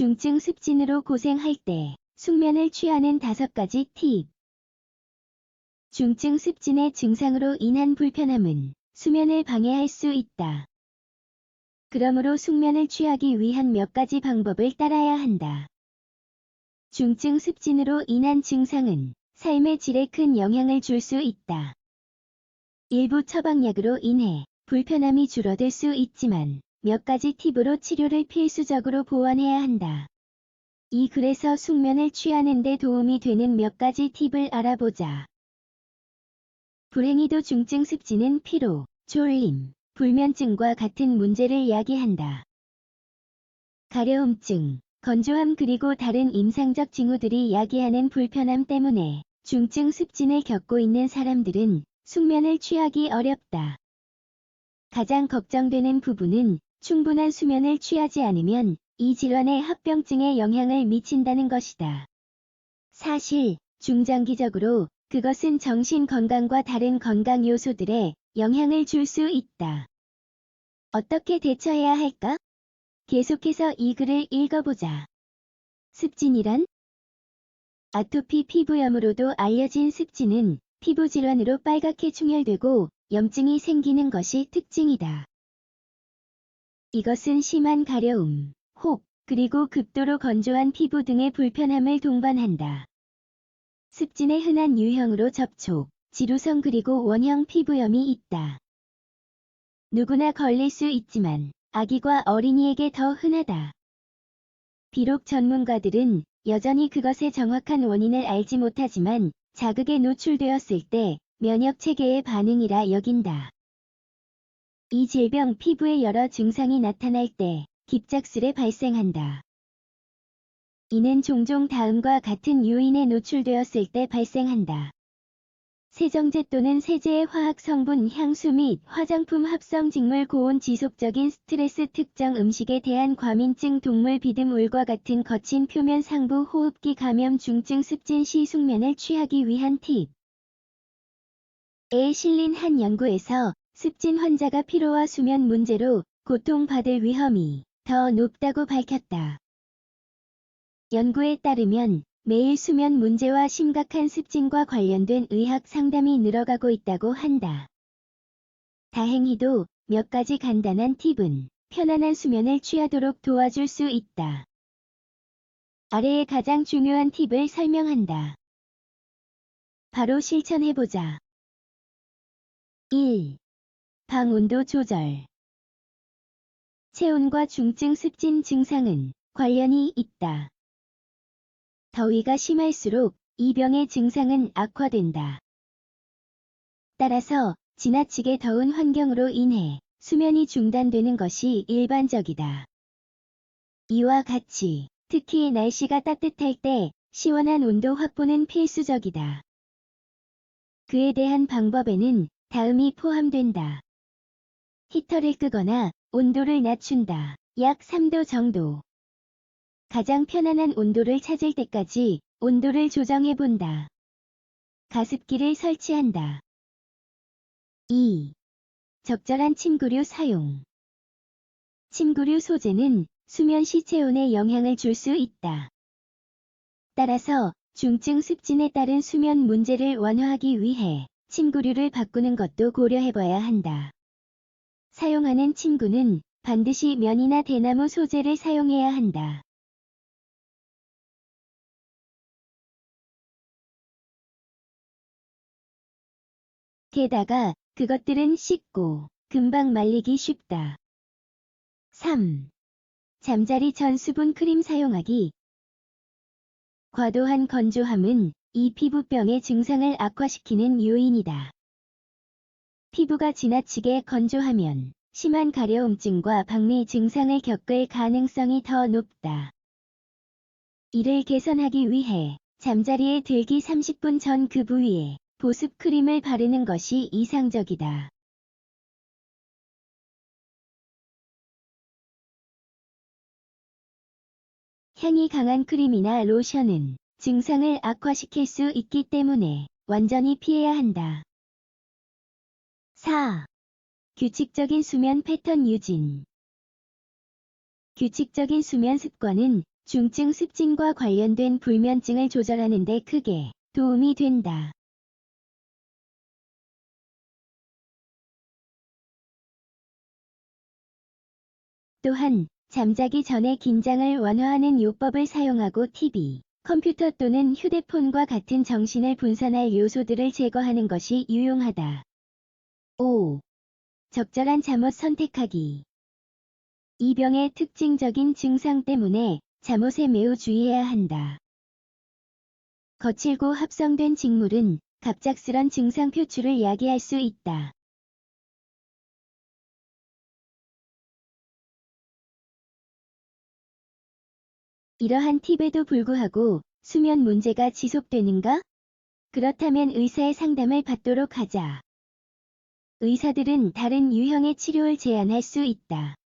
중증 습진으로 고생할 때 숙면을 취하는 다섯 가지 팁. 중증 습진의 증상으로 인한 불편함은 수면을 방해할 수 있다. 그러므로 숙면을 취하기 위한 몇 가지 방법을 따라야 한다. 중증 습진으로 인한 증상은 삶의 질에 큰 영향을 줄 수 있다. 일부 처방약으로 인해 불편함이 줄어들 수 있지만 몇 가지 팁으로 치료를 필수적으로 보완해야 한다. 이 글에서 숙면을 취하는 데 도움이 되는 몇 가지 팁을 알아보자. 불행히도 중증 습진은 피로, 졸림, 불면증과 같은 문제를 야기한다. 가려움증, 건조함 그리고 다른 임상적 징후들이 야기하는 불편함 때문에 중증 습진을 겪고 있는 사람들은 숙면을 취하기 어렵다. 가장 걱정되는 부분은 충분한 수면을 취하지 않으면 이 질환의 합병증에 영향을 미친다는 것이다. 사실, 중장기적으로 그것은 정신 건강과 다른 건강 요소들에 영향을 줄 수 있다. 어떻게 대처해야 할까? 계속해서 이 글을 읽어보자. 습진이란? 아토피 피부염으로도 알려진 습진은 피부 질환으로 빨갛게 충혈되고 염증이 생기는 것이 특징이다. 이것은 심한 가려움, 혹, 그리고 극도로 건조한 피부 등의 불편함을 동반한다. 습진의 흔한 유형으로 접촉, 지루성 그리고 원형 피부염이 있다. 누구나 걸릴 수 있지만 아기과 어린이에게 더 흔하다. 비록 전문가들은 여전히 그것의 정확한 원인을 알지 못하지만 자극에 노출되었을 때 면역 체계의 반응이라 여긴다. 이 질병 피부에 여러 증상이 나타날 때 급작스레 발생한다. 이는 종종 다음과 같은 요인에 노출되었을 때 발생한다. 세정제 또는 세제의 화학 성분, 향수 및 화장품 합성 직물 고온 지속적인 스트레스 특정 음식에 대한 과민증 동물 비듬 울과 같은 거친 표면 상부 호흡기 감염 중증 습진 시 숙면을 취하기 위한 팁. 에 실린 한 연구에서 습진 환자가 피로와 수면 문제로 고통받을 위험이 더 높다고 밝혔다. 연구에 따르면 매일 수면 문제와 심각한 습진과 관련된 의학 상담이 늘어가고 있다고 한다. 다행히도 몇 가지 간단한 팁은 편안한 수면을 취하도록 도와줄 수 있다. 아래의 가장 중요한 팁을 설명한다. 바로 실천해보자. 1. 방 온도 조절. 체온과 중증 습진 증상은 관련이 있다. 더위가 심할수록 이 병의 증상은 악화된다. 따라서 지나치게 더운 환경으로 인해 수면이 중단되는 것이 일반적이다. 이와 같이 특히 날씨가 따뜻할 때 시원한 온도 확보는 필수적이다. 그에 대한 방법에는 다음이 포함된다. 히터를 끄거나 온도를 낮춘다. 약 3도 정도. 가장 편안한 온도를 찾을 때까지 온도를 조정해 본다. 가습기를 설치한다. 2. 적절한 침구류 사용. 침구류 소재는 수면 시 체온에 영향을 줄 수 있다. 따라서 중증 습진에 따른 수면 문제를 완화하기 위해 침구류를 바꾸는 것도 고려해 봐야 한다. 사용하는 침구는 반드시 면이나 대나무 소재를 사용해야 한다. 게다가 그것들은 씻고 금방 말리기 쉽다. 3. 잠자리 전 수분 크림 사용하기. 과도한 건조함은 이 피부병의 증상을 악화시키는 요인이다. 피부가 지나치게 건조하면 심한 가려움증과 박미 증상을 겪을 가능성이 더 높다. 이를 개선하기 위해 잠자리에 들기 30분 전 그 부위에 보습 크림을 바르는 것이 이상적이다. 향이 강한 크림이나 로션은 증상을 악화시킬 수 있기 때문에 완전히 피해야 한다. 4. 규칙적인 수면 패턴 유진 규칙적인 수면 습관은 중증 습진과 관련된 불면증을 조절하는 데 크게 도움이 된다. 또한 잠자기 전에 긴장을 완화하는 요법을 사용하고 TV, 컴퓨터 또는 휴대폰과 같은 정신을 분산할 요소들을 제거하는 것이 유용하다. 5. 적절한 잠옷 선택하기. 이 병의 특징적인 증상 때문에 잠옷에 매우 주의해야 한다. 거칠고 합성된 직물은 갑작스런 증상 표출을 야기할 수 있다. 이러한 팁에도 불구하고 수면 문제가 지속되는가? 그렇다면 의사의 상담을 받도록 하자. 의사들은 다른 유형의 치료를 제안할 수 있다.